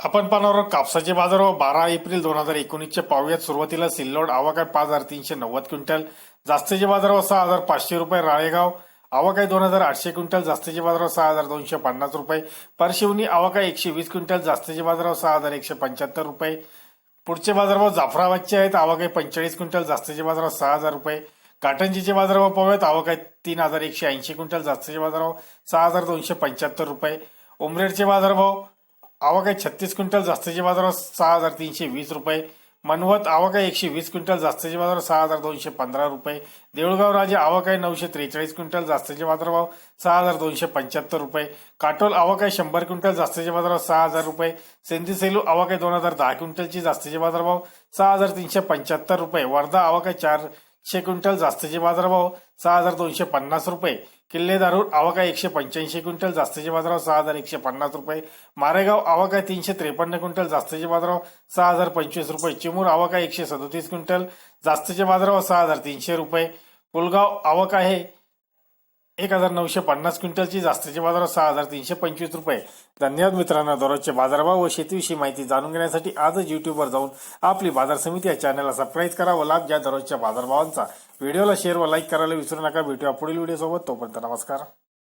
आपण पाहणार कापसाचे बाजार व बारा एप्रिल दोन हजार एकोणीसच्या पावयात सुरुवातीला सिल्लोड आवक आहे पाच हजार तीनशे नव्वद क्विंटल जास्तीचे बाजार व सहा हजार पाचशे रुपये राळेगाव आवक आहे दोन हजार आठशे क्विंटल जास्तीचे बाजार सहा हजार दोनशे पन्नास रुपये परशिवनी आवक आहे एकशे वीस क्विंटल जास्तीचे बाजार सहा हजार एकशे पंच्याहत्तर रुपये. पुढचे बाजारभाव जाफराबादचे आहेत आवक आहे पंचेचाळीस क्विंटल जास्तीचे बाजार सहा हजार रुपये. काटंजीचे बाजारभाव पाहूयात आवक आहे तीन हजार एकशे ऐंशी क्विंटल जास्तीचे बाजारभाव सहा हजार दोनशे पंच्याहत्तर रुपये. उमरेडचे बाजारभाव आवक आहे छत्तीस क्विंटल जास्तीच्या बाजारावर सहा हजार तीनशे वीस रुपये. मनवत आवक आहे एकशे वीस क्विंटल जास्तीच्या बाजारावर सहा हजार दोनशे पंधरा रुपये. देऊळगाव राजे आवक आहे नऊशे त्रेचाळीस क्विंटल जास्तीचे बाजारभाव सहा हजार दोनशे पंच्याहत्तर रुपये. काटोल आवक आहे शंभर क्विंटल जास्तीच्या बाजारावर सहा हजार रुपये. सेंदी सेलू आवक आहे दोन हजार दहा क्विंटलची जास्तीचे बाजारभाव सहा हजार तीनशे पंच्याहत्तर रुपये. वर्धा आवक आहे शे क्विंटल जास्तीचे बाजारभाव सहा हजार दोनशे पन्नास रुपये. किल्ले दारूर आवक आहे एकशे पंच्याऐंशी क्विंटल जास्तीचे बाजारभाव सहा हजार एकशे पन्नास रुपये. मारेगाव आवक आहे तीनशे त्रेपन्न क्विंटल जास्तीचे बाजारभाव सहा हजार पंचवीस रुपये. चिमूर आवक आहे एकशे सदोतीस क्विंटल जास्तीचे बाजारभाव सहा हजार तीनशे रुपये. पुलगाव आवक आहे एक हजार नऊशे पन्नास क्विंटलची जास्तीचे बाजार सहा हजार तीनशे पंचवीस रुपये. धन्यवाद मित्रांनो दररोजचे बाजारभाव व शेतीविषयी माहिती जाणून घेण्यासाठी आजच युट्यूबवर जाऊन आपली बाजार समिती या चॅनलला सबस्क्राईब करा व लाभ घ्या दररोजच्या बाजारभावांचा. व्हिडिओला शेअर व लाईक करायला विसरू नका. भेटूया पुढील व्हिडिओसोबत तोपर्यंत नमस्कार.